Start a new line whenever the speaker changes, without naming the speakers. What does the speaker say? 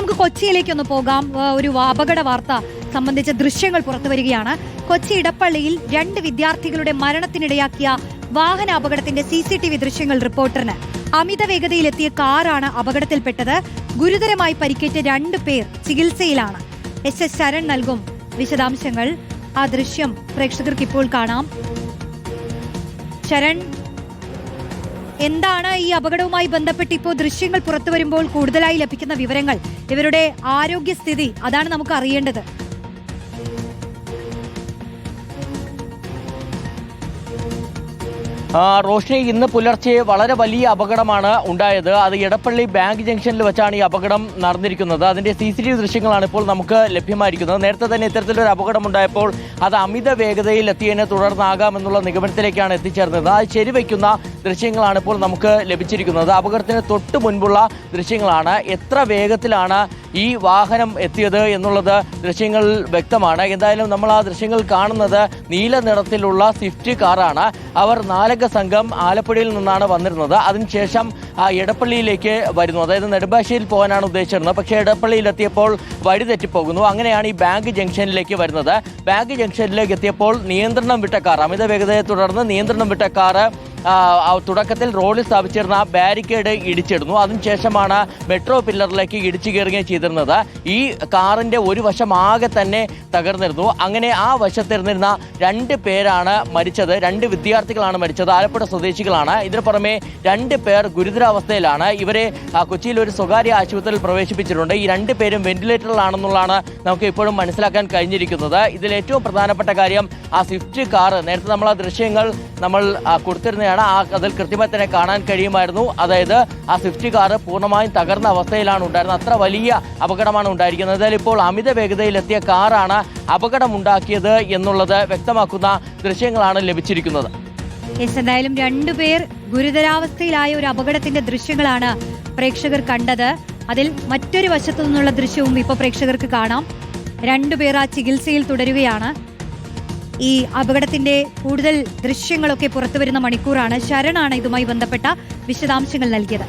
നമുക്ക് കൊച്ചിയിലേക്ക് ഒന്ന് പോകാം ഒരു അപകട വാർത്ത സംബന്ധിച്ച ദൃശ്യങ്ങൾ പുറത്തു വരികയാണ്. കൊച്ചി ഇടപ്പള്ളിയിൽ രണ്ട് വിദ്യാർത്ഥികളുടെ മരണത്തിനിടയാക്കിയ വാഹന അപകടത്തിന്റെ സി സി ടി വി ദൃശ്യങ്ങൾ റിപ്പോർട്ടറിന്. അമിത വേഗതയിലെത്തിയ കാറാണ് അപകടത്തിൽപ്പെട്ടത്. ഗുരുതരമായി പരിക്കേറ്റ രണ്ട് പേർ ചികിത്സയിലാണ്. എസ് എസ് ശരൺ നൽകും വിശദാംശങ്ങൾ. ആ ദൃശ്യം പ്രേക്ഷകർക്ക് ഇപ്പോൾ കാണാം. ശരൺ എന്താണ് ഈ അപകടവുമായി ബന്ധപ്പെട്ട് ഇപ്പോൾ ദൃശ്യങ്ങൾ പുറത്തു വരുമ്പോൾ കൂടുതലായി ലഭിക്കുന്ന വിവരങ്ങൾ? ഇവരുടെ ആരോഗ്യസ്ഥിതി അതാണ് നമുക്ക് അറിയേണ്ടത്.
റോഷ്നി ഇന്ന് പുലർച്ചെ വളരെ വലിയ അപകടമാണ് ഉണ്ടായത്. അത് എടപ്പള്ളി ബാങ്ക് ജംഗ്ഷനിൽ വെച്ചാണ് ഈ അപകടം നടന്നിരിക്കുന്നത്. അതിന്റെ സി സി ടി വി ദൃശ്യങ്ങളാണ് ഇപ്പോൾ നമുക്ക് ലഭ്യമായിരിക്കുന്നത്. നേരത്തെ തന്നെ ഇത്തരത്തിലൊരു അപകടം ഉണ്ടായപ്പോൾ അത് അമിത വേഗതയിൽ എത്തിയതിനെ തുടർന്നാകാമെന്നുള്ള നിഗമനത്തിലേക്കാണ് എത്തിച്ചേർന്നത്. അത് ശരിവയ്ക്കുന്ന ദൃശ്യങ്ങളാണ് ഇപ്പോൾ നമുക്ക് ലഭിച്ചിരിക്കുന്നത്. അപകടത്തിന് തൊട്ട് മുൻപുള്ള ദൃശ്യങ്ങളാണ്. എത്ര വേഗത്തിലാണ് ഈ വാഹനം എത്തിയത് എന്നുള്ളത് ദൃശ്യങ്ങൾ വ്യക്തമാണ്. എന്തായാലും നമ്മൾ ആ ദൃശ്യങ്ങൾ കാണുന്നത് നീല നിറത്തിലുള്ള സ്വിഫ്റ്റ് കാറാണ്. അവർ നാലംഗ സംഘം ആലപ്പുഴയിൽ നിന്നാണ് വന്നിരുന്നത്. അതിനുശേഷം എടപ്പള്ളിയിലേക്ക് വരുന്നു. അതായത് നെടുമ്പാശ്ശേരിയിൽ പോകാനാണ് ഉദ്ദേശിച്ചിരുന്നത്. പക്ഷേ എടപ്പള്ളിയിലെത്തിയപ്പോൾ വഴി തെറ്റിപ്പോകുന്നു. അങ്ങനെയാണ് ഈ ബാങ്ക് ജംഗ്ഷനിലേക്ക് വരുന്നത്. ബാങ്ക് ജംഗ്ഷനിലേക്ക് എത്തിയപ്പോൾ നിയന്ത്രണം വിട്ട കാർ അമിത വേഗതയെ തുടർന്ന് നിയന്ത്രണം വിട്ട ആ, തുടക്കത്തിൽ റോഡിൽ സ്ഥാപിച്ചിരുന്ന ബാരിക്കേഡ് ഇടിച്ചിടുന്നു. അതിനുശേഷമാണ് മെട്രോ പില്ലറിലേക്ക് ഇടിച്ചു കയറുകയും ചെയ്തിരുന്നത്. ഈ കാറിന്റെ ഒരു വശം ആകെ തന്നെ തകർന്നിരുന്നു. അങ്ങനെ ആ വശത്തിരുന്നിരുന്ന രണ്ട് പേരാണ് മരിച്ചത്. രണ്ട് വിദ്യാർത്ഥികളാണ് മരിച്ചത്. ആലപ്പുഴ സ്വദേശികളാണ്. ഇതിനു പുറമെ രണ്ട് പേർ ഗുരുതരാവസ്ഥയിലാണ്. ഇവരെ കൊച്ചിയിൽ ഒരു സ്വകാര്യ ആശുപത്രിയിൽ പ്രവേശിപ്പിച്ചിട്ടുണ്ട്. ഈ രണ്ട് പേരും വെന്റിലേറ്ററിലാണെന്നുള്ളതാണ് നമുക്ക് ഇപ്പോഴും മനസ്സിലാക്കാൻ കഴിഞ്ഞിരിക്കുന്നത്. ഇതിൽ ഏറ്റവും പ്രധാനപ്പെട്ട കാര്യം ആ സ്വിഫ്റ്റ് കാർ നേരത്തെ നമ്മൾ ആ ദൃശ്യങ്ങൾ നമ്മൾ ആ, കൊടുത്തിരുന്നതാണ് ആ അതിൽ കൃത്യമായി തന്നെ കാണാൻ കഴിയുമായിരുന്നു. അതായത് ആ സ്വിഫ്റ്റ് കാർ പൂർണമായും തകർന്ന അവസ്ഥയിലാണ് ഉണ്ടായിരുന്നത്. അത്ര വലിയ അപകടമാണ് ഉണ്ടായിരിക്കുന്നത്. എന്നാൽ ഇപ്പോൾ അമിത വേഗതയിലെത്തിയ കാറാണ് അപകടമുണ്ടാക്കിയത് എന്നുള്ളത് വ്യക്തമാക്കുന്ന ദൃശ്യങ്ങളാണ് ലഭിച്ചിരിക്കുന്നത്.
എന്തായാലും രണ്ടുപേർ ഗുരുതരാവസ്ഥയിലായ ഒരു അപകടത്തിന്റെ ദൃശ്യങ്ങളാണ് പ്രേക്ഷകർ കണ്ടത്. അതിൽ മറ്റൊരു വശത്തു നിന്നുള്ള ദൃശ്യവും ഇപ്പോൾ പ്രേക്ഷകർക്ക് കാണാം. രണ്ടുപേർ ആ ചികിത്സയിൽ തുടരുകയാണ്. ഈ അപകടത്തിന്റെ കൂടുതൽ ദൃശ്യങ്ങളൊക്കെ പുറത്തുവരുന്ന മണിക്കൂറാണ് ശരണാണ് ഇതുമായി ബന്ധപ്പെട്ട വിശദാംശങ്ങൾ നൽകിയത്.